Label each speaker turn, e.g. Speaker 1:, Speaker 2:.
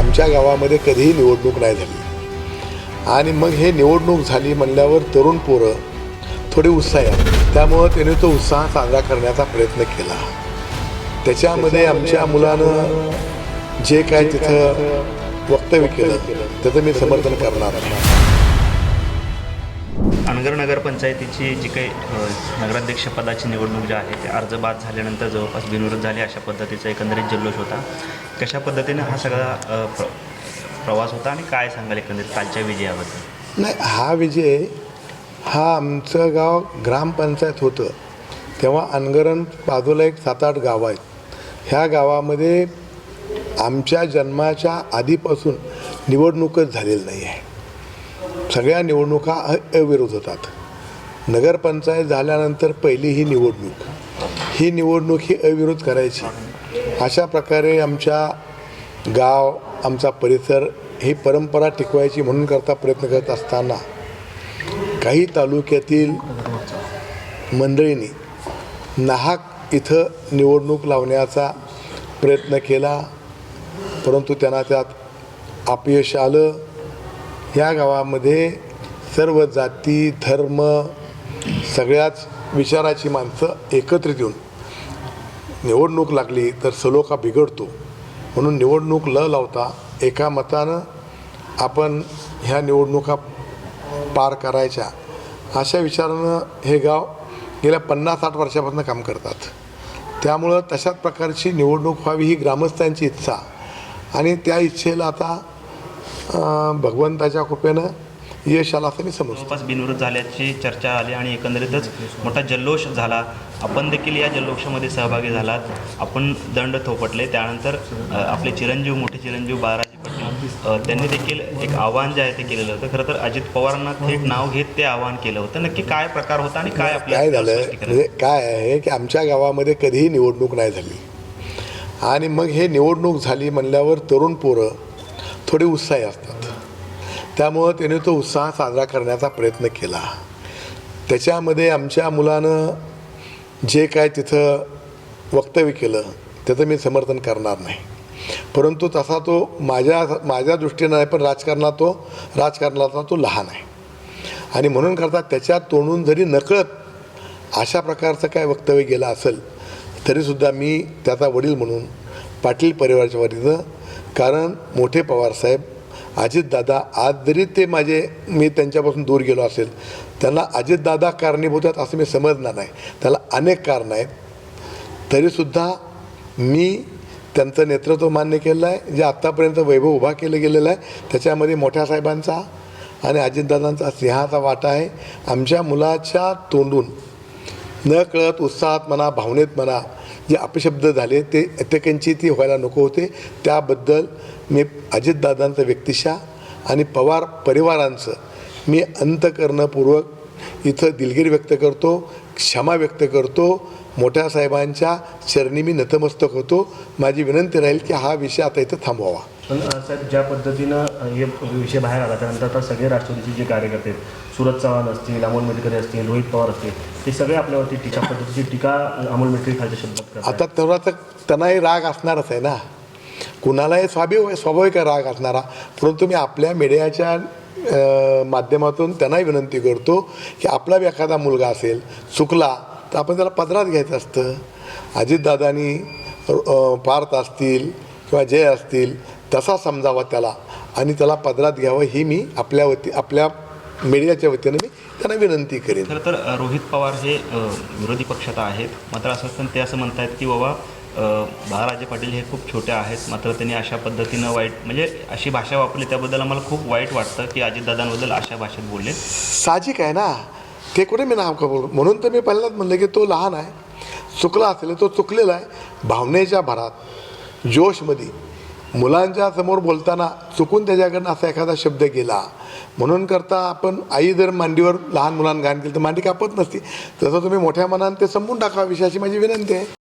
Speaker 1: आमच्या गावामध्ये कधीही निवडणूक नाही झाली. आणि मग हे निवडणूक झाली म्हणल्यावर तरुण पोरं थोडी उत्साही आहेत. त्यामुळं त्याने तो उत्साह साजरा करण्याचा प्रयत्न केला. त्याच्यामध्ये आमच्या मुलानं जे काय तिथं वक्तव्य केलं त्याचं मी समर्थन करणार आहे.
Speaker 2: अनगर नगरपंचायतीची जी काही नगराध्यक्षपदाची निवडणूक जी आहे ते अर्ज बाद झाल्यानंतर जवळपास बिनविरोध झाली अशा पद्धतीचा एकंदरीत जल्लोष होता. कशा पद्धतीने हा सगळा प्र प्रवास होता आणि काय सांगाल एकंदरीत कालच्या विजयाबद्दल?
Speaker 1: नाही हा विजय हा आमचं गाव ग्रामपंचायत होतं. तेव्हा अनगरण बाजूला एक सात आठ गावं आहेत. ह्या गावामध्ये आमच्या जन्माच्या आधीपासून निवडणूकच झालेली नाही आहे सगळ्या निवडणुका अ- अविरोध होतात नगरपंचायत झाल्यानंतर पहिली ही निवडणूक. ही निवडणूक ही अविरोध करायची. अशा प्रकारे आमच्या गाव आमचा परिसर ही परंपरा टिकवायची म्हणून करता प्रयत्न करत असताना काही तालुक्यातील मंडळींनी नाहक इथं निवडणूक लावण्याचा प्रयत्न केला. परंतु त्यांना त्यात अपयश आलं. या गावामध्ये सर्व जाती धर्म सगळ्याच विचाराची माणसं एकत्रित येऊन निवडणूक लागली तर सलोखा बिघडतो. म्हणून निवडणूक ल लावता एका मतानं आपण ह्या निवडणुका पार करायच्या. अशा विचारानं हे गाव गेल्या पन्नास साठ वर्षापासून काम करतात. त्यामुळं तशाच प्रकारची निवडणूक व्हावी ही ग्रामस्थांची इच्छा. आणि त्या इच्छेला आता भगवंताच्या कृपेनं यश आलं असं मी समजतो.
Speaker 2: जवळपास बिनविरोध झाल्याची चर्चा आली आणि एकंदरीतच मोठा जल्लोष झाला. आपण देखील या जल्लोषामध्ये सहभागी झालात. आपण दंड थोपटले. त्यानंतर आपले चिरंजीव मोठे चिरंजीव बाळाजी पाटील त्यांनी देखील एक आव्हान जे आहे ते केलेलं होतं. खरं तर अजित पवारांना थेट नाव घेत ते आव्हान केलं होतं. नक्की काय प्रकार होता आणि काय आपल्या
Speaker 1: काय झालं? म्हणजे काय आहे की आमच्या गावामध्ये कधीही निवडणूक नाही झाली. आणि मग हे निवडणूक झाली म्हणल्यावर तरुण पोरं थोडे उत्साही असतात. त्यामुळं त्याने तो उत्साह साजरा करण्याचा प्रयत्न केला. त्याच्यामध्ये आमच्या मुलानं जे काय तिथं वक्तव्य केलं त्याचं मी समर्थन करणार नाही. परंतु तसा तो माझ्या माझ्या दृष्टीनं नाही पण राजकारणात तो राजकारणाचा तो लहान आहे. आणि म्हणून करता त्याच्या तोंडून जरी नकळत अशा प्रकारचं काय वक्तव्य गेलं असेल तरीसुद्धा मी त्याचा वडील म्हणून पाटील परिवाराच्या वतीनं कारण मोठे पवारसाहेब अजितदादा आज जरी ते माझे मी त्यांच्यापासून दूर गेलो असेल त्यांना अजितदादा कारणीभूत आहेत असं मी समजणार नाही. त्याला अनेक कारणं आहेत. तरीसुद्धा मी त्यांचं नेतृत्व मान्य केलं आहे. जे आत्तापर्यंत वैभव उभा केलं गेलेलं आहे त्याच्यामध्ये मोठ्या साहेबांचा आणि अजितदादांचा सिंहाचा वाटा आहे. आमच्या मुलाच्या तोंडून न कळत उत्साहात म्हणा भावनेत म्हणा जे अपशब्द झाले ते अत्यकिंचितही व्हायला नको होते. त्याबद्दल मी अजितदादांचं व्यक्तिशा आणि पवार परिवारांचं मी अंतकरणपूर्वक इथं दिलगिरी व्यक्त करतो क्षमा व्यक्त करतो. मोठ्या साहेबांच्या चरणी मी नतमस्तक होतो. माझी विनंती राहील की हा विषय आता इथं थांबवावा.
Speaker 3: पण साहेब ज्या पद्धतीनं हे विषय बाहेर आला त्यानंतर आता सगळे राष्ट्रवादीचे जे कार्यकर्ते आहेत सुरज चव्हाण असतील अमोल मेटकरी असतील रोहित पवार असतील ते सगळे आपल्यावरती टीका पद्धतीची टीका अमोल मेटकरी खालच्या शब्दात
Speaker 1: आता तेवढा तर त्यांनाही राग असणारच आहे ना. कुणालाही स्वाभिव स्वाभाविक राग असणारा. परंतु मी आपल्या मीडियाच्या माध्यमातून त्यांनाही विनंती करतो की आपला बी एखादा मुलगा असेल चुकला तर आपण त्याला पदरात घ्यायचं असतं. अजितदादांनी पार्थ असतील किंवा जय असतील तसा समजावा त्याला. आणि त्याला पदरात घ्यावं ही मी आपल्या वती आपल्या मीडियाच्या वतीनं मी त्यांना विनंती करेन.
Speaker 2: खरं तर रोहित पवार हे विरोधी पक्षात आहेत मात्र असं असताना ते असं म्हणतायत की बाबा बाळाराजे पाटील हे खूप छोटे आहेत मात्र त्यांनी अशा पद्धतीनं वाईट म्हणजे अशी भाषा वापरली त्याबद्दल आम्हाला खूप वाईट वाटतं की अजितदादांबद्दल अशा भाषेत बोलले.
Speaker 1: साहजिक आहे ना? ते कुठे मी नाव कबूल म्हणून तर मी पहिल्यांदाच म्हणलं की तो लहान आहे. चुकला असेल तो चुकलेला आहे. भावनेच्या भरात जोशमध्ये मुलांच्या समोर बोलताना चुकून त्याच्याकडनं असा एखादा शब्द गेला. म्हणून करता आपण आई जर मांडीवर लहान मुलांना घाण केलं तर मांडी कापत नसती. तसं तुम्ही मोठ्या मनानं ते संपून टाका. विषयाची माझी विनंती आहे.